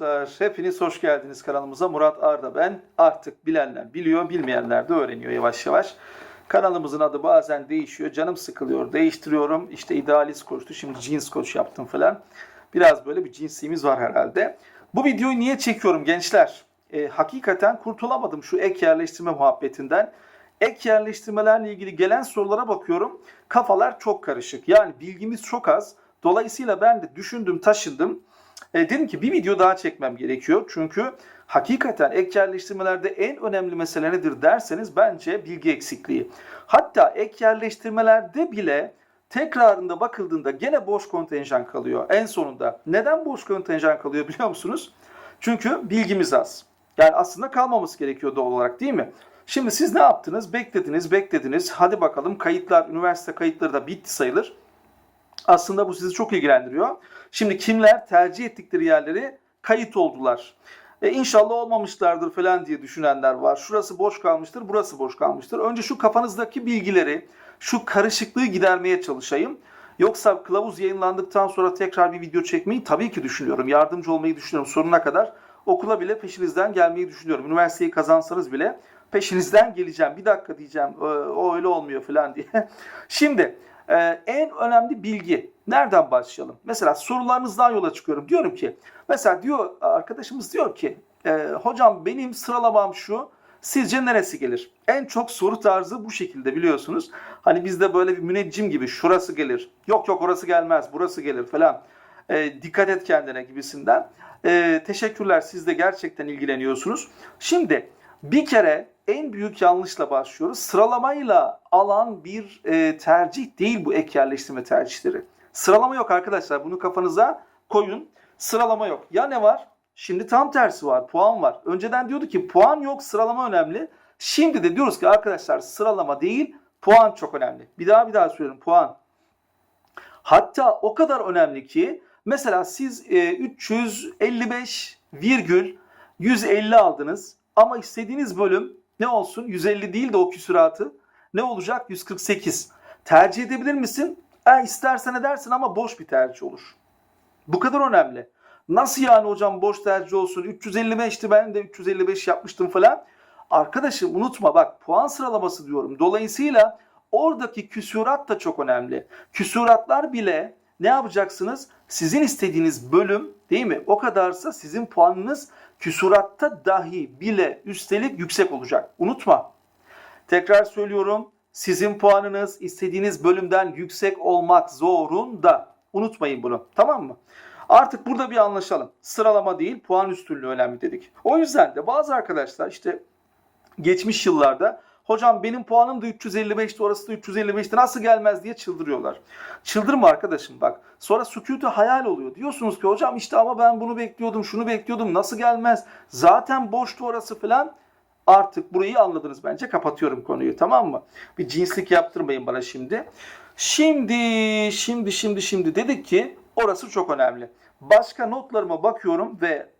arkadaşlar. Hepiniz hoş geldiniz kanalımıza. Murat Arda ben. Artık bilenler biliyor, bilmeyenler de öğreniyor yavaş yavaş. Kanalımızın adı bazen değişiyor. Canım sıkılıyor, değiştiriyorum. İşte idealist koçtu, şimdi cins koç yaptım falan. Biraz böyle bir cinsliğimiz var herhalde. Bu videoyu niye çekiyorum gençler? E, hakikaten kurtulamadım şu ek yerleştirme muhabbetinden. Ek yerleştirmelerle ilgili gelen sorulara bakıyorum. Kafalar çok karışık. Yani bilgimiz çok az. Dolayısıyla ben de düşündüm, taşındım. E, dedim ki bir video daha çekmem gerekiyor. Çünkü hakikaten ek yerleştirmelerde en önemli mesele nedir derseniz bence bilgi eksikliği. Hatta ek yerleştirmelerde bile tekrarında bakıldığında gene boş kontenjan kalıyor en sonunda. Neden boş kontenjan kalıyor biliyor musunuz? Çünkü bilgimiz az. Yani aslında kalmaması gerekiyor doğal olarak değil mi? Şimdi siz ne yaptınız? Beklediniz, beklediniz. Hadi bakalım kayıtlar, üniversite kayıtları da bitti sayılır. Aslında bu sizi çok ilgilendiriyor. Şimdi kimler tercih ettikleri yerleri kayıt oldular. E inşallah olmamışlardır falan diye düşünenler var. Şurası boş kalmıştır, burası boş kalmıştır. Önce şu kafanızdaki bilgileri, şu karışıklığı gidermeye çalışayım. Yoksa kılavuz yayınlandıktan sonra tekrar bir video çekmeyi tabii ki düşünüyorum. Yardımcı olmayı düşünüyorum sonuna kadar. Okula bile peşinizden gelmeyi düşünüyorum. Üniversiteyi kazansanız bile peşinizden geleceğim. Bir dakika diyeceğim "Ee, o öyle olmuyor falan diye. Şimdi e, en önemli bilgi. Nereden başlayalım? Mesela sorularınızdan yola çıkıyorum. Diyorum ki mesela diyor arkadaşımız diyor ki e, hocam benim sıralamam şu. Sizce neresi gelir? En çok soru tarzı bu şekilde biliyorsunuz. Hani bizde böyle bir müneccim gibi şurası gelir. Yok yok orası gelmez burası gelir falan. E, dikkat et kendine gibisinden. E, teşekkürler siz de gerçekten ilgileniyorsunuz. Şimdi bir kere en büyük yanlışla başlıyoruz. Sıralamayla alan bir e, tercih değil bu ek yerleştirme tercihleri. Sıralama yok arkadaşlar. Bunu kafanıza koyun. Sıralama yok. Ya ne var? Şimdi tam tersi var. Puan var. Önceden diyordu ki puan yok sıralama önemli. Şimdi de diyoruz ki arkadaşlar sıralama değil puan çok önemli. Bir daha bir daha söylüyorum puan. Hatta o kadar önemli ki mesela siz e, 355 virgül 150 aldınız ama istediğiniz bölüm ne olsun 150 değil de o küsuratı ne olacak 148. Tercih edebilir misin? E, istersen edersin ama boş bir tercih olur. Bu kadar önemli. Nasıl yani hocam boş tercih olsun? 355'ti ben de 355 yapmıştım falan. Arkadaşım unutma bak puan sıralaması diyorum. Dolayısıyla oradaki küsurat da çok önemli. Küsuratlar bile ne yapacaksınız? Sizin istediğiniz bölüm değil mi? O kadarsa sizin puanınız küsuratta dahi bile üstelik yüksek olacak. Unutma. Tekrar söylüyorum. Sizin puanınız istediğiniz bölümden yüksek olmak zorunda. Unutmayın bunu. Tamam mı? Artık burada bir anlaşalım. Sıralama değil, puan üstünlüğü önemli dedik. O yüzden de bazı arkadaşlar işte geçmiş yıllarda hocam benim puanım da 355'ti orası da 355'ti nasıl gelmez diye çıldırıyorlar. Çıldırma arkadaşım bak. Sonra sükutu hayal oluyor. Diyorsunuz ki hocam işte ama ben bunu bekliyordum şunu bekliyordum nasıl gelmez. Zaten boştu orası falan. Artık burayı anladınız bence kapatıyorum konuyu tamam mı? Bir cinslik yaptırmayın bana şimdi. Şimdi şimdi şimdi şimdi dedik ki orası çok önemli. Başka notlarıma bakıyorum ve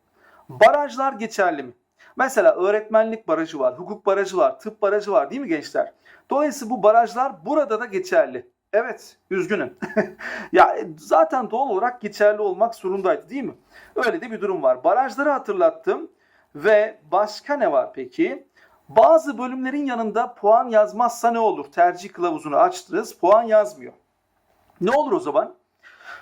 barajlar geçerli mi? Mesela öğretmenlik barajı var, hukuk barajı var, tıp barajı var değil mi gençler? Dolayısıyla bu barajlar burada da geçerli. Evet, üzgünüm. ya e, zaten doğal olarak geçerli olmak zorundaydı değil mi? Öyle de bir durum var. Barajları hatırlattım ve başka ne var peki? Bazı bölümlerin yanında puan yazmazsa ne olur? Tercih kılavuzunu açtınız, puan yazmıyor. Ne olur o zaman?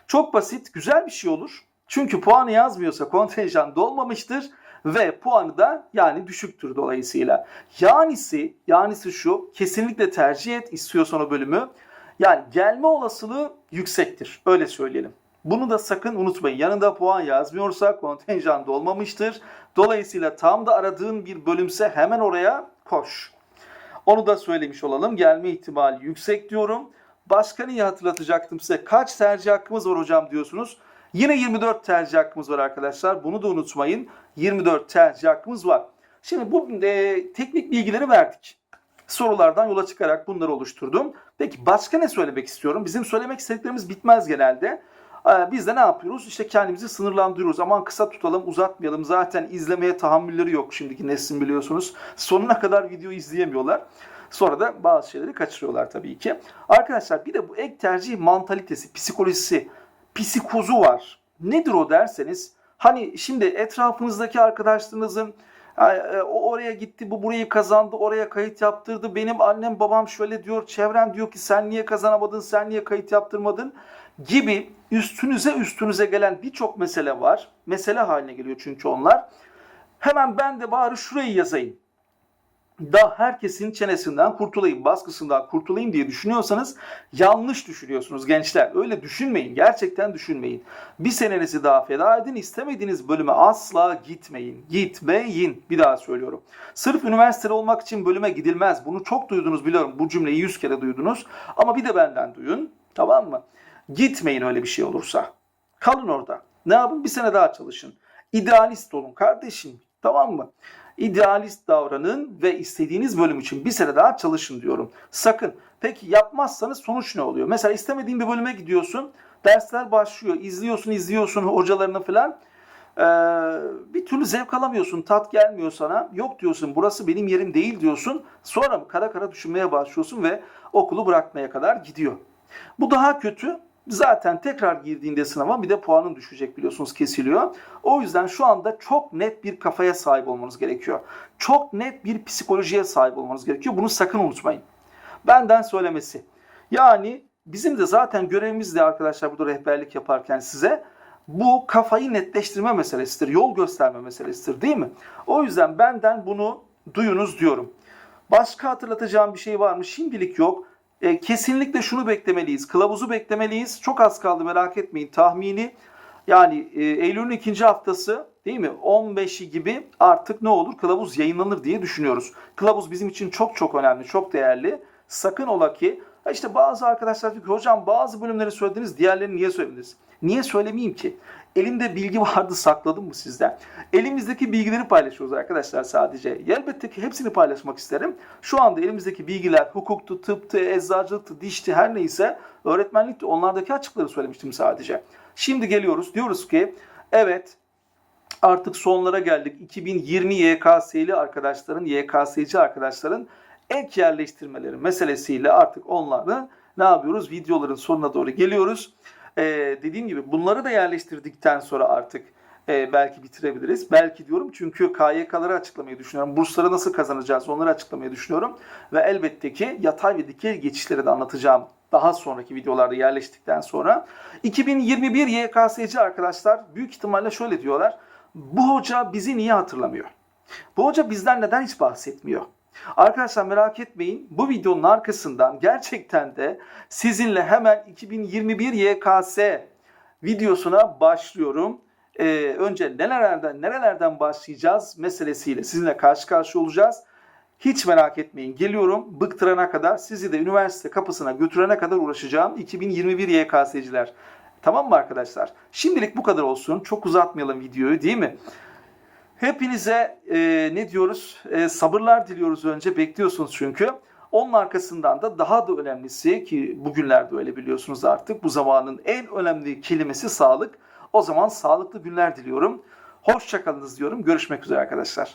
Çok basit, güzel bir şey olur. Çünkü puanı yazmıyorsa kontenjan dolmamıştır ve puanı da yani düşüktür dolayısıyla. Yanisi, yanisi şu kesinlikle tercih et istiyorsan o bölümü. Yani gelme olasılığı yüksektir. Öyle söyleyelim. Bunu da sakın unutmayın. Yanında puan yazmıyorsa kontenjan dolmamıştır. Dolayısıyla tam da aradığın bir bölümse hemen oraya koş. Onu da söylemiş olalım. Gelme ihtimali yüksek diyorum. Başka neyi hatırlatacaktım size? Kaç tercih hakkımız var hocam diyorsunuz. Yine 24 tercih hakkımız var arkadaşlar. Bunu da unutmayın. 24 tercih hakkımız var. Şimdi bu e, teknik bilgileri verdik. Sorulardan yola çıkarak bunları oluşturdum. Peki başka ne söylemek istiyorum? Bizim söylemek istediklerimiz bitmez genelde. Ee, Biz de ne yapıyoruz? İşte kendimizi sınırlandırıyoruz. Aman kısa tutalım, uzatmayalım. Zaten izlemeye tahammülleri yok şimdiki neslin biliyorsunuz. Sonuna kadar video izleyemiyorlar. Sonra da bazı şeyleri kaçırıyorlar tabii ki. Arkadaşlar bir de bu ek tercih mantalitesi, psikolojisi, psikozu var. Nedir o derseniz Hani şimdi etrafınızdaki arkadaşlarınızın "Ay, e, o oraya gitti, bu burayı kazandı, oraya kayıt yaptırdı. Benim annem babam şöyle diyor, çevrem diyor ki sen niye kazanamadın, sen niye kayıt yaptırmadın gibi üstünüze üstünüze gelen birçok mesele var. Mesele haline geliyor çünkü onlar. Hemen ben de bari şurayı yazayım. Da herkesin çenesinden kurtulayım, baskısından kurtulayım diye düşünüyorsanız yanlış düşünüyorsunuz gençler. Öyle düşünmeyin. Gerçekten düşünmeyin. Bir senenizi daha feda edin. istemediğiniz bölüme asla gitmeyin. Gitmeyin. Bir daha söylüyorum. Sırf üniversiteli olmak için bölüme gidilmez. Bunu çok duydunuz biliyorum. Bu cümleyi yüz kere duydunuz. Ama bir de benden duyun. Tamam mı? Gitmeyin öyle bir şey olursa. Kalın orada. Ne yapın? Bir sene daha çalışın. İdealist olun kardeşim. Tamam mı? İdealist davranın ve istediğiniz bölüm için bir sene daha çalışın diyorum. Sakın. Peki yapmazsanız sonuç ne oluyor? Mesela istemediğin bir bölüme gidiyorsun. Dersler başlıyor. izliyorsun, izliyorsun hocalarını falan. Ee, bir türlü zevk alamıyorsun. Tat gelmiyor sana. Yok diyorsun burası benim yerim değil diyorsun. Sonra kara kara düşünmeye başlıyorsun ve okulu bırakmaya kadar gidiyor. Bu daha kötü. Zaten tekrar girdiğinde sınava bir de puanın düşecek biliyorsunuz kesiliyor. O yüzden şu anda çok net bir kafaya sahip olmanız gerekiyor. Çok net bir psikolojiye sahip olmanız gerekiyor. Bunu sakın unutmayın. Benden söylemesi. Yani bizim de zaten görevimiz de arkadaşlar burada rehberlik yaparken size bu kafayı netleştirme meselesidir. Yol gösterme meselesidir değil mi? O yüzden benden bunu duyunuz diyorum. Başka hatırlatacağım bir şey var mı? Şimdilik yok. E, kesinlikle şunu beklemeliyiz. Kılavuzu beklemeliyiz. Çok az kaldı merak etmeyin. Tahmini yani e, Eylül'ün ikinci haftası değil mi? 15'i gibi artık ne olur? Kılavuz yayınlanır diye düşünüyoruz. Kılavuz bizim için çok çok önemli, çok değerli. Sakın ola ki ha işte bazı arkadaşlar diyor ki hocam bazı bölümleri söylediniz diğerlerini niye söylemediniz? Niye söylemeyeyim ki? Elimde bilgi vardı sakladım mı sizden? Elimizdeki bilgileri paylaşıyoruz arkadaşlar sadece. Elbette ki hepsini paylaşmak isterim. Şu anda elimizdeki bilgiler hukuktu, tıptı, eczacılıktı, dişti her neyse öğretmenlikti onlardaki açıkları söylemiştim sadece. Şimdi geliyoruz diyoruz ki evet artık sonlara geldik. 2020 YKS'li arkadaşların, YKS'ci arkadaşların ek yerleştirmeleri meselesiyle artık onları ne yapıyoruz? Videoların sonuna doğru geliyoruz. Ee, dediğim gibi bunları da yerleştirdikten sonra artık e, belki bitirebiliriz. Belki diyorum çünkü KYK'ları açıklamayı düşünüyorum. Bursları nasıl kazanacağız onları açıklamayı düşünüyorum. Ve elbette ki yatay ve dikey geçişleri de anlatacağım daha sonraki videolarda yerleştikten sonra. 2021 YKS'ci arkadaşlar büyük ihtimalle şöyle diyorlar. Bu hoca bizi niye hatırlamıyor? Bu hoca bizden neden hiç bahsetmiyor? Arkadaşlar merak etmeyin. Bu videonun arkasından gerçekten de sizinle hemen 2021 YKS videosuna başlıyorum. Ee, önce nerelerden nerelerden başlayacağız meselesiyle sizinle karşı karşıya olacağız. Hiç merak etmeyin. Geliyorum bıktırana kadar sizi de üniversite kapısına götürene kadar uğraşacağım 2021 YKS'ciler. Tamam mı arkadaşlar? Şimdilik bu kadar olsun. Çok uzatmayalım videoyu değil mi? Hepinize e, ne diyoruz? E, sabırlar diliyoruz önce. Bekliyorsunuz çünkü. Onun arkasından da daha da önemlisi ki bugünlerde öyle biliyorsunuz artık. Bu zamanın en önemli kelimesi sağlık. O zaman sağlıklı günler diliyorum. Hoşçakalınız diyorum. Görüşmek üzere arkadaşlar.